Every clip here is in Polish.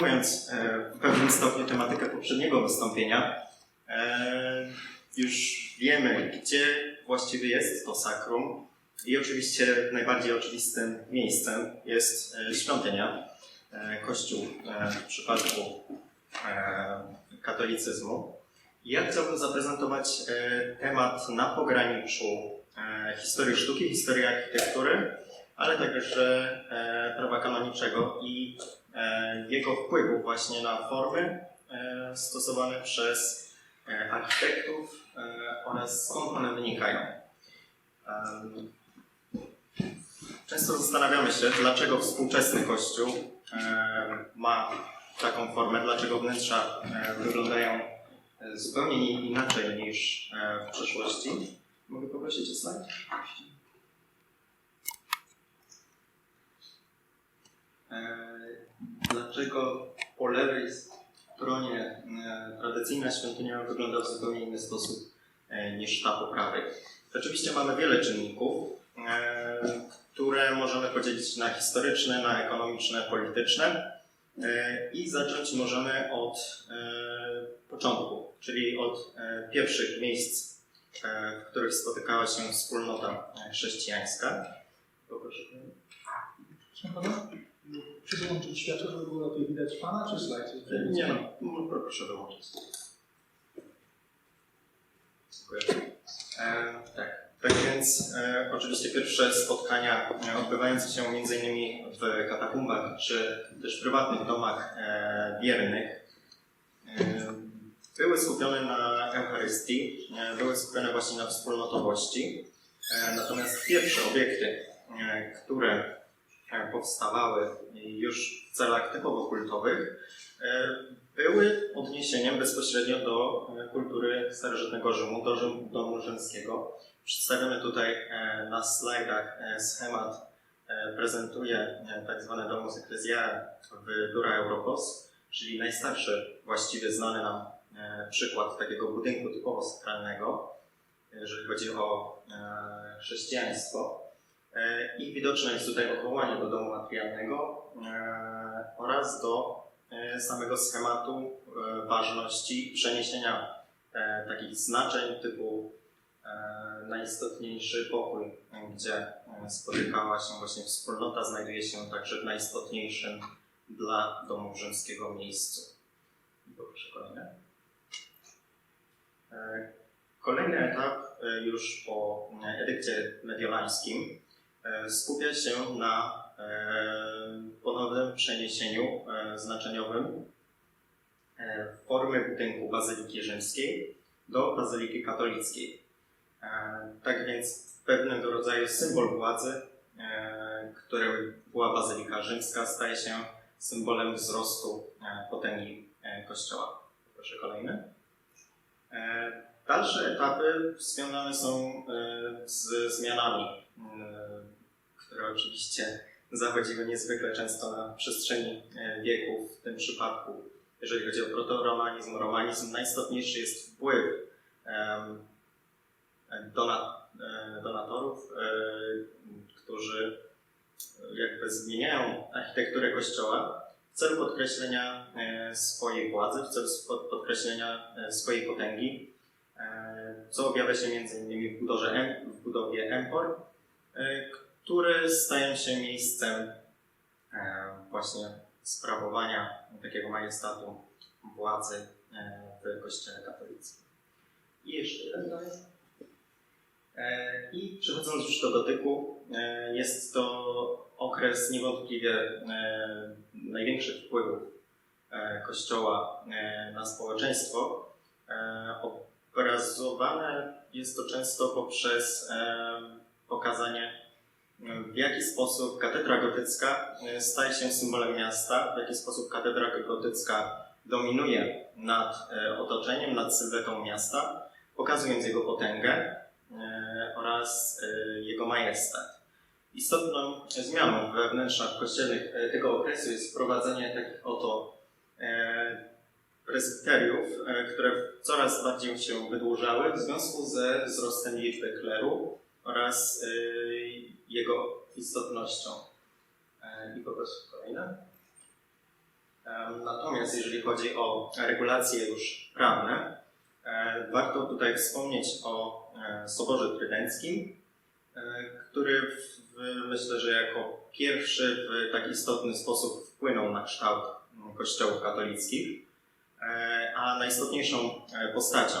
Mówiąc e, w pewnym stopniu tematykę poprzedniego wystąpienia, e, już wiemy, gdzie właściwie jest to sakrum i oczywiście najbardziej oczywistym miejscem jest e, świątynia, kościół w przypadku katolicyzmu. Ja chciałbym zaprezentować temat na pograniczu historii sztuki, historii architektury, ale także prawa kanoniczego i jego wpływu właśnie na formy e, stosowane przez e, architektów e, oraz skąd one wynikają. Często zastanawiamy się, dlaczego współczesny kościół e, ma taką formę, dlaczego wnętrza e, wyglądają e, zupełnie nie- inaczej niż e, w przeszłości. Mogę poprosić o slajd? Dlaczego po lewej stronie e, tradycyjna świątynia wygląda w zupełnie inny sposób e, niż ta po prawej? Oczywiście mamy wiele czynników, e, które możemy podzielić na historyczne, na ekonomiczne, polityczne e, i zacząć możemy od e, początku, czyli od e, pierwszych miejsc, e, w których spotykała się wspólnota e, chrześcijańska. Poproszę. Czy wyłączyć światło, żeby było lepiej widać pana, czy slajd? Nie no, no, proszę wyłączyć. Dziękuję. E, tak. Tak więc e, oczywiście pierwsze spotkania e, odbywające się m.in. w katakumbach czy też prywatnych domach e, wiernych e, były skupione na Eucharystii, e, były skupione właśnie na wspólnotowości. E, natomiast pierwsze obiekty, które powstawały już w celach typowo kultowych, e, były odniesieniem bezpośrednio do e, kultury starożytnego Rzymu, do domu rzymskiego. Przedstawiony tutaj e, na slajdach e, schemat e, prezentuje e, tak zwane domus ecclesiae w Dura Europos, czyli najstarszy właściwie znany nam e, przykład takiego budynku typowo sakralnego, jeżeli chodzi o e, chrześcijaństwo. E, I widoczne jest tutaj odwołanie do domu matriarnego e, oraz do e, samego schematu ważności przeniesienia takich znaczeń typu najistotniejszy pokój, gdzie spotykała się właśnie wspólnota, znajduje się także w najistotniejszym dla domu rzymskiego miejscu. Poproszę kolejne. Kolejny etap już po edykcie mediolańskim skupia się na e, ponownym przeniesieniu e, znaczeniowym e, formy budynku Bazyliki Rzymskiej do Bazyliki Katolickiej. E, Tak więc pewnego rodzaju symbol władzy, e, którym była Bazylika Rzymska, staje się symbolem wzrostu e, potęgi e, Kościoła. Proszę kolejny. E, Dalsze etapy związane są e, z zmianami, e, które oczywiście zachodziły niezwykle często na przestrzeni e, wieków. W tym przypadku, jeżeli chodzi o protoromanizm, romanizm, najistotniejszy jest wpływ em, dona, e, donatorów, e, którzy jakby zmieniają architekturę kościoła w celu podkreślenia swojej władzy, w celu podkreślenia swojej potęgi, co objawia się m.in. w, budowie w budowie empor, które stają się miejscem e, właśnie sprawowania takiego majestatu władzy e, w Kościele katolickim. I jeszcze jeden. E, I przechodząc już do dotyku, jest to okres niewątpliwie największych wpływów Kościoła na społeczeństwo. Obrazowane jest to często poprzez pokazanie, w jaki sposób katedra gotycka e, staje się symbolem miasta, w jaki sposób katedra gotycka dominuje nad e, otoczeniem, nad sylwetą miasta, pokazując jego potęgę e, oraz jego majestat. Istotną zmianą we wnętrzach kościelnych tego okresu jest wprowadzenie takich oto prezbiteriów, które coraz bardziej się wydłużały w związku ze wzrostem liczby kleru oraz e, jego istotnością. E, I po prostu kolejne. Natomiast jeżeli chodzi o regulacje już prawne, e, warto tutaj wspomnieć o e, Soborze Trydenckim, który w, myślę, że jako pierwszy w tak istotny sposób wpłynął na kształt m, kościołów katolickich, a najistotniejszą postacią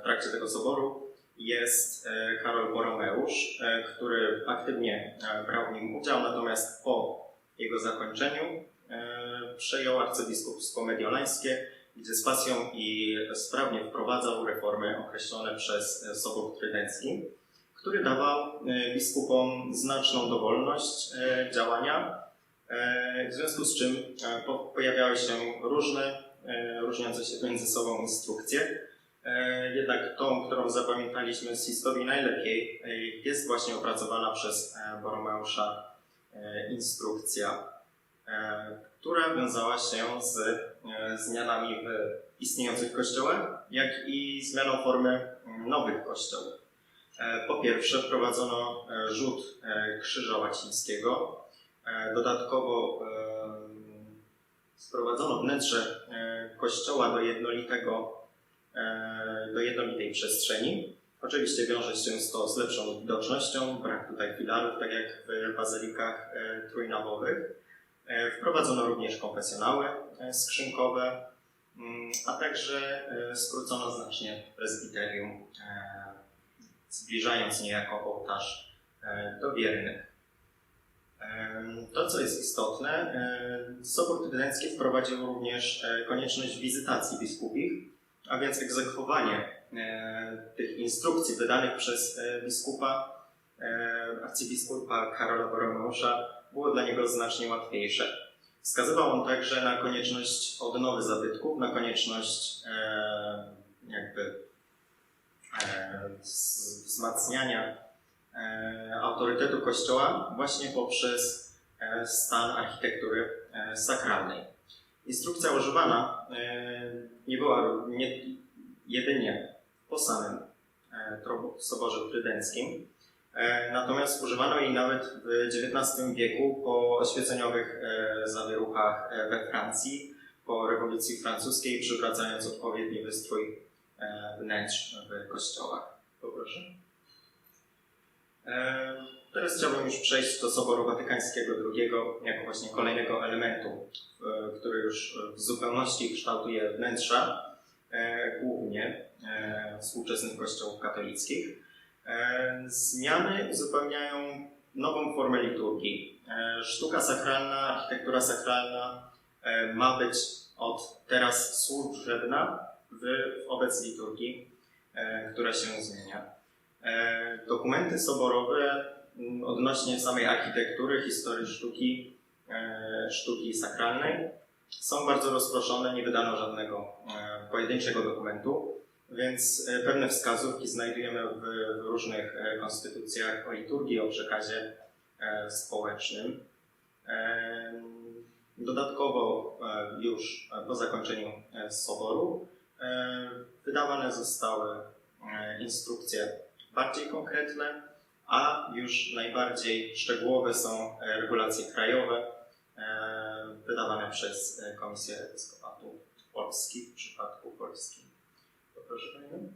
w trakcie tego soboru jest e, Karol Boromeusz, e, który aktywnie e, brał w nim udział, natomiast po jego zakończeniu przejął arcybiskupstwo mediolańskie, gdzie z pasją i sprawnie wprowadzał reformy określone przez Sobór Trydencki, który dawał biskupom znaczną dowolność działania, w związku z czym po- pojawiały się różne, różniące się między sobą instrukcje. E, Jednak tą, którą zapamiętaliśmy z historii najlepiej, e, jest właśnie opracowana przez e, Boromeusza instrukcja, która wiązała się z zmianami w istniejących kościołach, jak i zmianą formy nowych kościołów. Po pierwsze wprowadzono rzut krzyża łacińskiego. Dodatkowo sprowadzono wnętrze kościoła do jednolitego, do jednolitej przestrzeni. Oczywiście wiąże się to z lepszą widocznością, brak tutaj filarów, tak jak w bazylikach e, trójnawowych. E, Wprowadzono również konfesjonały e, skrzynkowe, mm, a także e, skrócono znacznie prezbiterium, e, zbliżając niejako ołtarz e, do wiernych. To, co jest istotne, e, Sobór Trydencki wprowadził również e, konieczność wizytacji biskupich, a więc egzekwowanie e, tych instrukcji wydanych przez e, biskupa, e, arcybiskupa Karola Boromeusza było dla niego znacznie łatwiejsze. Wskazywał on także na konieczność odnowy zabytków, na konieczność jakby wzmacniania autorytetu Kościoła właśnie poprzez stan architektury sakralnej. Instrukcja używana e, nie była nie, jedynie po samym e, Soborze Trydenckim, e, natomiast używano jej nawet w XIX wieku po oświeceniowych zawieruchach we Francji, po rewolucji francuskiej, przywracając odpowiedni wystrój wnętrz w kościołach. Poproszę. Teraz chciałbym już przejść do Soboru Watykańskiego II jako właśnie kolejnego elementu, który już w zupełności kształtuje wnętrza, e, głównie e, współczesnych kościołów katolickich. E, Zmiany uzupełniają nową formę liturgii. Sztuka sakralna, architektura sakralna ma być od teraz służebna w, w wobec liturgii, która się zmienia. Dokumenty soborowe odnośnie samej architektury, historii sztuki, e, sztuki sakralnej są bardzo rozproszone, nie wydano żadnego e, pojedynczego dokumentu, więc e, pewne wskazówki znajdujemy w, różnych konstytucjach o liturgii, o przekazie społecznym. Dodatkowo już po zakończeniu soboru wydawane zostały instrukcje bardziej konkretne, a już najbardziej szczegółowe są e, regulacje krajowe e, wydawane przez e, Komisję Episkopatu Polski w przypadku Polski. Poproszę Panią.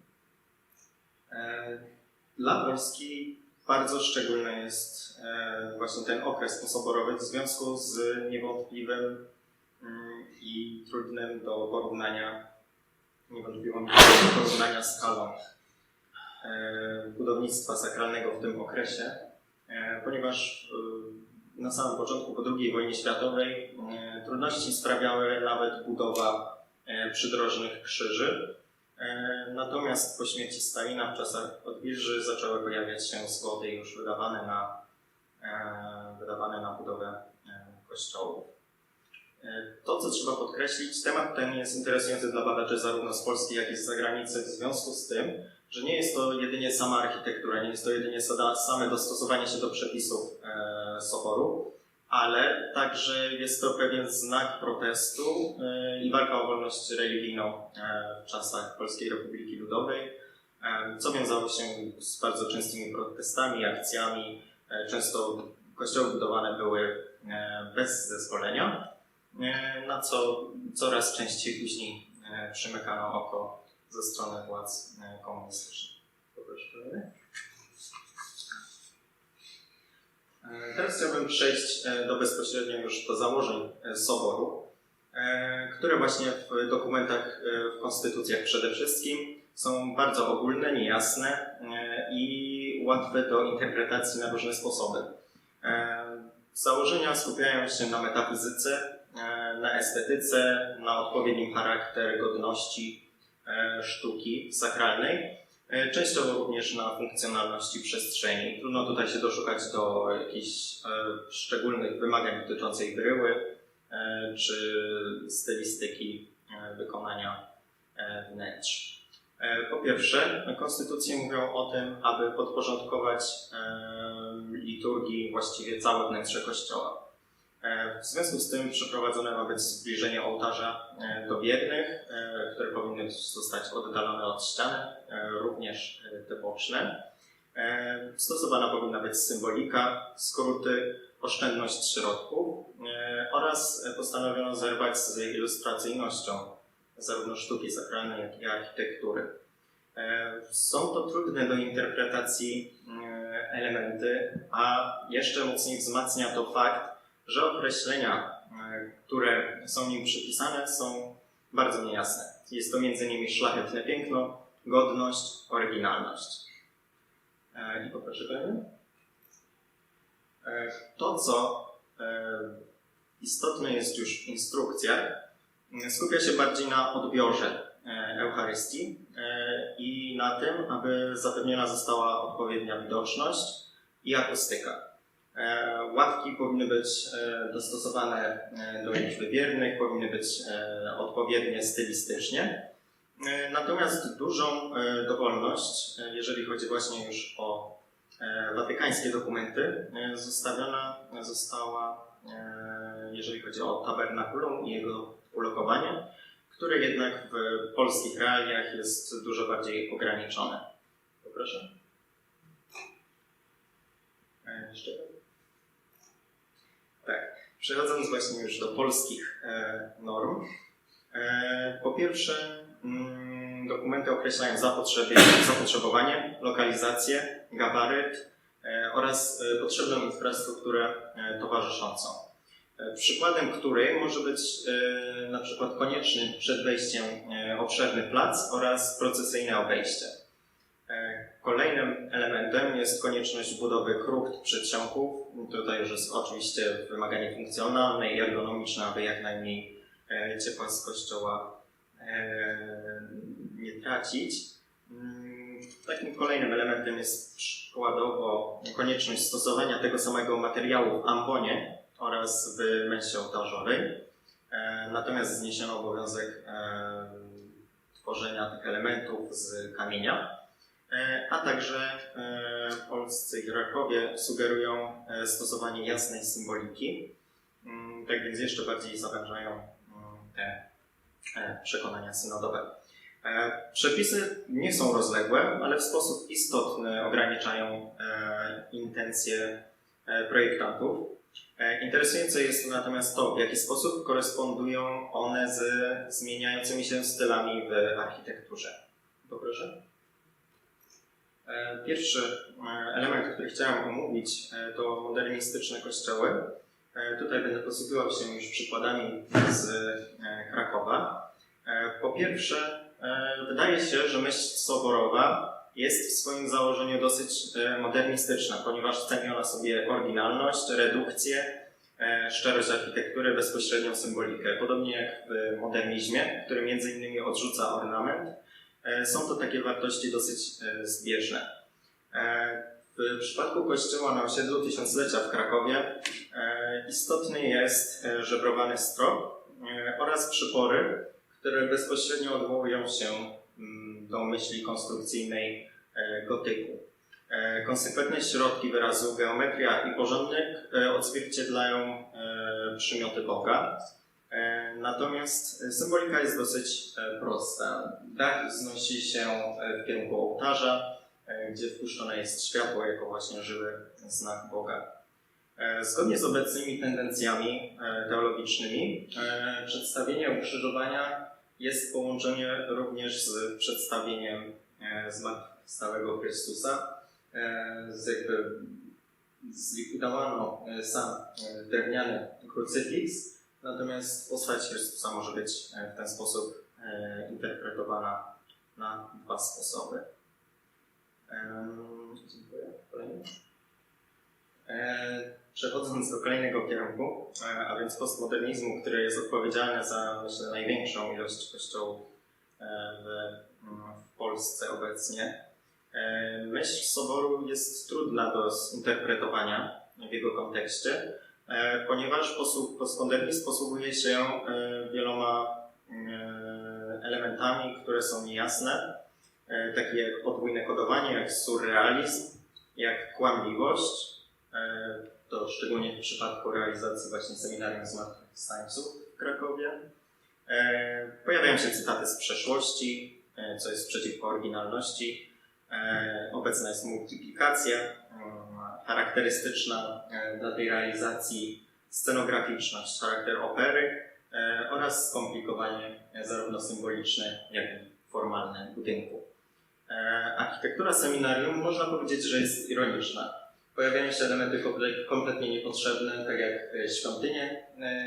Dla Polski bardzo szczególny jest właśnie ten okres posoborowy w związku z niewątpliwym mm, i trudnym do porównania niewątpliwą do porównania skalą budownictwa sakralnego w tym okresie, e, ponieważ e, na samym początku po II wojnie światowej e, trudności sprawiały nawet budowa e, przydrożnych krzyży. E, Natomiast po śmierci Stalina w czasach odwilży zaczęły pojawiać się zgody już wydawane na, e, wydawane na budowę e, kościołów. E, To, co trzeba podkreślić, temat ten jest interesujący dla badaczy zarówno z Polski, jak i z zagranicy w związku z tym, że nie jest to jedynie sama architektura, nie jest to jedynie same dostosowanie się do przepisów e, soboru, ale także jest to pewien znak protestu e, i walka o wolność religijną e, w czasach Polskiej Republiki Ludowej, e, co wiązało się z bardzo częstymi protestami, akcjami. E, Często kościoły budowane były e, bez zezwolenia. na co coraz częściej później przymykano oko ze strony władz e, komunistycznych. E, Teraz chciałbym przejść e, do bezpośrednio już do założeń Soboru, które właśnie w dokumentach, w konstytucjach przede wszystkim są bardzo ogólne, niejasne i łatwe do interpretacji na różne sposoby. Założenia skupiają się na metafizyce, na estetyce, na odpowiednim charakter godności sztuki sakralnej, e, częściowo również na funkcjonalności przestrzeni. Trudno tutaj się doszukać do jakichś e, szczególnych wymagań dotyczącej bryły e, czy stylistyki e, wykonania e, wnętrz. E, Po pierwsze, konstytucje mówią o tym, aby podporządkować e, liturgii właściwie całe wnętrze kościoła. E, W związku z tym przeprowadzone ma być zbliżenie ołtarza e, do biernych, e, które powinny zostać oddalone od ściany, również te boczne. Stosowana powinna być symbolika, skróty, oszczędność środków oraz postanowiono zerwać z ilustracyjnością zarówno sztuki sakralnej, jak i architektury. Są to trudne do interpretacji elementy, a jeszcze mocniej wzmacnia to fakt, że określenia, e, które są nim przypisane, są bardzo niejasne. Jest to m.in. szlachetne piękno, godność, oryginalność. E, I poproszę kolejny. To, co e, istotne jest już w instrukcjach, skupia się bardziej na odbiorze Eucharystii i na tym, aby zapewniona została odpowiednia widoczność i akustyka. E, Ławki powinny być e, dostosowane e, do liczby wiernych, powinny być odpowiednie stylistycznie. Natomiast dużą dowolność, jeżeli chodzi właśnie już o watykańskie dokumenty, zostawiona została, jeżeli chodzi o tabernakulum i jego ulokowanie, które jednak w polskich realiach jest dużo bardziej ograniczone. Poproszę. Jeszcze tak. Przechodząc właśnie już do polskich e, norm. E, po pierwsze, mm, dokumenty określają zapotrzebowanie, lokalizację, gabaryt e, oraz potrzebną infrastrukturę towarzyszącą. Przykładem której może być na przykład konieczny przed wejściem obszerny plac oraz procesyjne obejście. Kolejnym elementem jest konieczność budowy krucht przedsionków. Tutaj już jest oczywiście wymaganie funkcjonalne i ergonomiczne, aby jak najmniej e, ciepła z kościoła e, nie tracić. Mm, Takim kolejnym elementem jest przykładowo konieczność stosowania tego samego materiału w ambonie oraz w męsie ołtarzowej. E, Natomiast zniesiono obowiązek tworzenia tych elementów z kamienia. E, a także e, polscy hierarchowie sugerują e, stosowanie jasnej symboliki, Mm, tak więc jeszcze bardziej zawężają mm, te przekonania synodowe. Przepisy nie są rozległe, ale w sposób istotny ograniczają intencje projektantów. Interesujące jest natomiast to, w jaki sposób korespondują one z zmieniającymi się stylami w architekturze. Poproszę. E, Pierwszy e, element, który chciałem omówić, e, to modernistyczne kościoły. Tutaj będę posługiwał się już przykładami z Krakowa. Po pierwsze, wydaje się, że myśl soborowa jest w swoim założeniu dosyć modernistyczna, ponieważ ceni ona sobie oryginalność, redukcję, szczerość architektury, bezpośrednią symbolikę. Podobnie jak w modernizmie, który między innymi odrzuca ornament, Są to takie wartości dosyć e, zbieżne. E, W przypadku kościoła na osiedlu Tysiąclecia w Krakowie e, istotny jest e, żebrowany strop e, oraz przypory, które bezpośrednio odwołują się mm, do myśli konstrukcyjnej e, gotyku. E, Konsekwentne środki wyrazu, geometria i porządek e, odzwierciedlają e, przymioty Boga. E, Natomiast e, symbolika jest dosyć e, prosta. Dach wznosi się w kierunku ołtarza, gdzie wpuszczone jest światło jako właśnie żywy znak Boga. Zgodnie z obecnymi tendencjami teologicznymi, przedstawienie ukrzyżowania jest połączone również z przedstawieniem zmartwychwstałego Chrystusa. Z jakby zlikwidowano sam drewniany krucyfiks, natomiast postać Chrystusa może być e, w ten sposób e, interpretowana na dwa sposoby. Dziękuję. Kolejny. E, Przechodząc do kolejnego kierunku, a więc postmodernizmu, który jest odpowiedzialny za myślę największą ilość kościołów w, mm, w Polsce obecnie. Myśl Soboru jest trudna do zinterpretowania w jego kontekście, ponieważ posług- postmodernizm posługuje się e, wieloma e, elementami, które są niejasne, e, takie jak podwójne kodowanie, jak surrealizm, jak kłamliwość. E, To szczególnie w przypadku realizacji właśnie seminarium zmartwychwstańców w Krakowie. E, Pojawiają się cytaty z przeszłości, e, co jest przeciwko oryginalności. E, Obecna jest multiplikacja, charakterystyczna e, dla tej realizacji scenograficzność, charakter opery e, oraz skomplikowanie e, zarówno symboliczne, jak i formalne budynku. Architektura seminarium można powiedzieć, że jest ironiczna. Pojawiają się elementy komple- kompletnie niepotrzebne, tak jak świątynie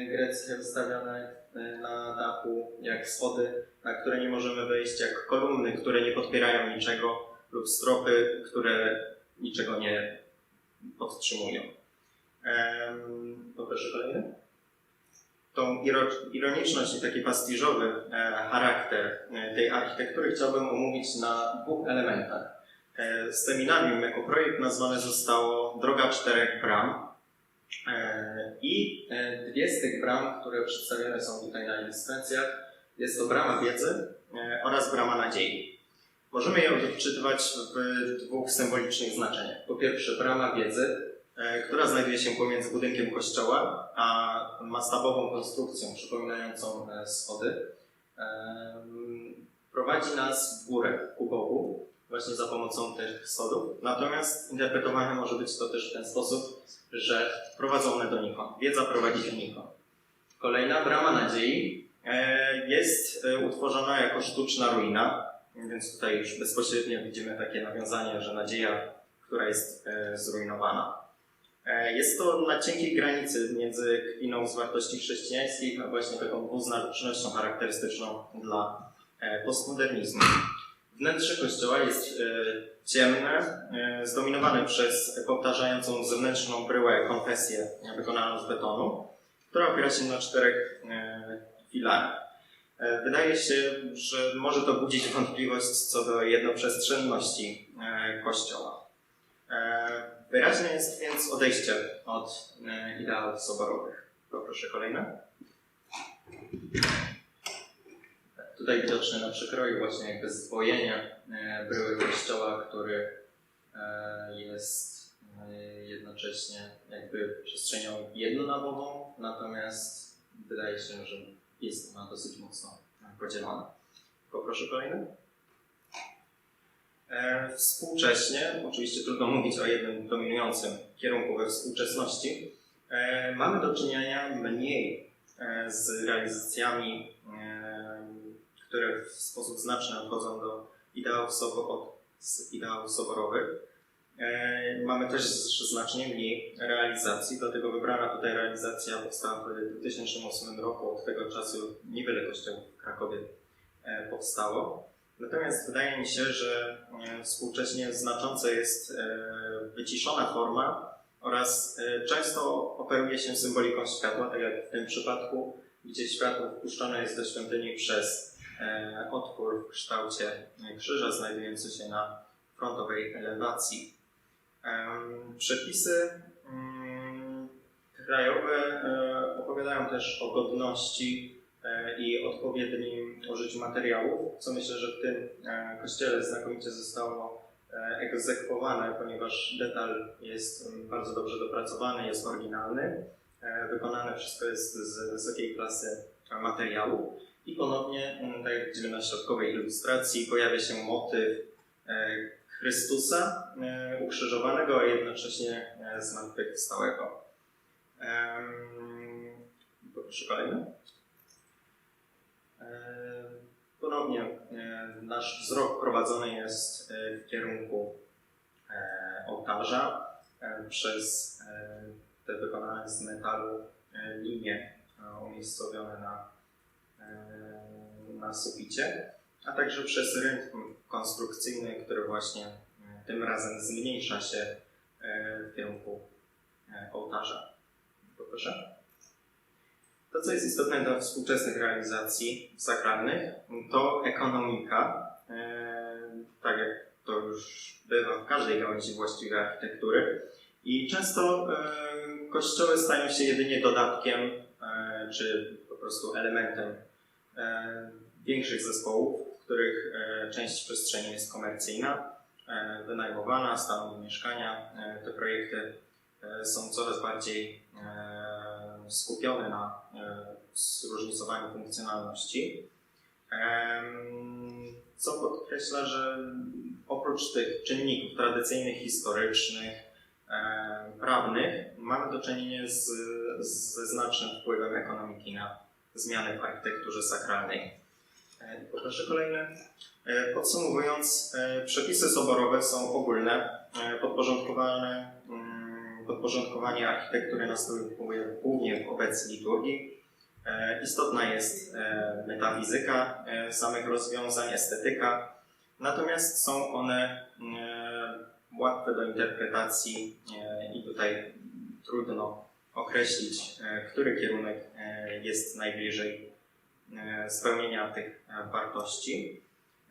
greckie wystawione na dachu, jak schody, na które nie możemy wejść, jak kolumny, które nie podpierają niczego, lub stropy, które niczego nie podtrzymują. Poproszę kolejny. Tą iro- ironiczność i taki pastiżowy e, charakter e, tej architektury chciałbym omówić na dwóch elementach. E, Seminarium jako projekt nazwane zostało Droga Czterech Bram E, i e, dwie z tych bram, które przedstawione są tutaj na ilustracjach, jest to brama wiedzy e, oraz brama nadziei. Możemy je odczytywać w dwóch symbolicznych znaczeniach. Po pierwsze, brama wiedzy, e, która znajduje się pomiędzy budynkiem kościoła a mastabową konstrukcją przypominającą e, schody. Em, Prowadzi nas w górę ku Bogu, właśnie za pomocą tych schodów. Natomiast interpretowane może być to też w ten sposób, że prowadzą one donikąd. Wiedza prowadzi donikąd. Kolejna brama nadziei e, jest e, utworzona jako sztuczna ruina, więc tutaj już bezpośrednio widzimy takie nawiązanie, że nadzieja, która jest e, zrujnowana. E, Jest to na cienkiej granicy między kwiną z wartości chrześcijańskich, a właśnie taką dwuznacznością charakterystyczną dla e, postmodernizmu. Wnętrze kościoła jest ciemne, zdominowane przez powtarzającą zewnętrzną bryłę konfesję wykonaną z betonu, która opiera się na czterech filarach. E, Wydaje się, że może to budzić wątpliwość co do jednoprzestrzenności e, Kościoła. E, Wyraźne jest więc odejście od ideałów soborowych. Poproszę kolejne. Tutaj widoczne na przekroju właśnie jakby zdwojenie bryły kościoła, który jest jednocześnie jakby przestrzenią jednonawową, natomiast wydaje się, że jest ona dosyć mocno podzielona. Poproszę kolejny. E, Współcześnie, oczywiście trudno mówić o jednym dominującym kierunku we współczesności, e, mamy do czynienia mniej e, z realizacjami, e, które w sposób znaczny odchodzą do ideałów soborowych. E, Mamy też znacznie mniej realizacji, dlatego wybrana tutaj realizacja powstała w 2008 roku. Od tego czasu niewiele kościołów w Krakowie e, powstało. Natomiast wydaje mi się, że e, współcześnie znacząca jest wyciszona forma oraz często operuje się symboliką światła, tak jak w tym przypadku, gdzie światło wpuszczone jest do świątyni przez otwór w kształcie krzyża znajdujący się na frontowej elewacji. Przepisy mm, krajowe e, opowiadają też o godności e, i odpowiednim użyciu materiałów, co myślę, że w tym e, kościele znakomicie zostało egzekwowane, ponieważ detal jest mm, bardzo dobrze dopracowany, jest oryginalny, wykonane wszystko jest z wysokiej klasy materiału. I ponownie, mm, tak jak widzimy na środkowej ilustracji, pojawia się motyw Chrystusa e, ukrzyżowanego, a jednocześnie e, zmartwychwstałego. Poproszę kolejny. Ponownie e, nasz wzrok prowadzony jest w kierunku ołtarza przez te wykonane z metalu linie umiejscowione na, na suficie, a także przez rytm konstrukcyjny, który właśnie e, tym razem zmniejsza się e, w kierunku e, ołtarza. Poproszę. To, co jest istotne dla współczesnych realizacji sakralnych, to ekonomika. Tak jak to już bywa w każdej gałęzi właściwej architektury. I często kościoły stają się jedynie dodatkiem czy po prostu elementem większych zespołów, część przestrzeni jest komercyjna, e, wynajmowana, stanowi mieszkania. E, te projekty e, są coraz bardziej skupione na zróżnicowaniu funkcjonalności. Co podkreśla, że oprócz tych czynników tradycyjnych, historycznych, prawnych, mamy do czynienia z, ze znacznym wpływem ekonomiki na zmiany w architekturze sakralnej. E, Poproszę kolejny. E, Podsumowując, e, przepisy soborowe są ogólne, podporządkowane, mm, podporządkowanie architektury następuje głównie w obecnej liturgii. Istotna jest metafizyka samych rozwiązań, estetyka, natomiast są one łatwe do interpretacji i tutaj trudno określić, który kierunek jest najbliżej spełnienia tych e, wartości.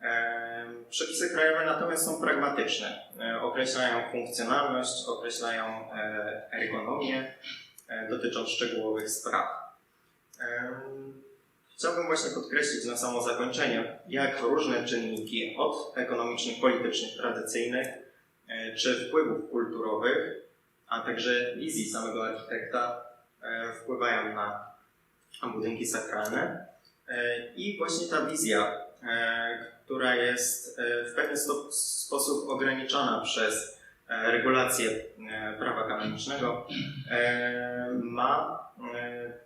E, Przepisy krajowe natomiast są pragmatyczne. E, Określają funkcjonalność, określają e, ergonomię, e, dotyczą szczegółowych spraw. Chciałbym właśnie podkreślić na samo zakończenie, jak różne czynniki od ekonomicznych, politycznych, tradycyjnych, e, czy wpływów kulturowych, a także wizji samego architekta e, wpływają na budynki sakralne. E, I właśnie ta wizja, e, która jest e, w pewien sposób ograniczona przez regulacje prawa kanonicznego, ma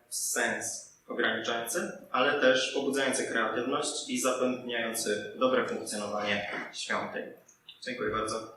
sens ograniczający, ale też pobudzający kreatywność i zapewniający dobre funkcjonowanie świątyń. Dziękuję bardzo.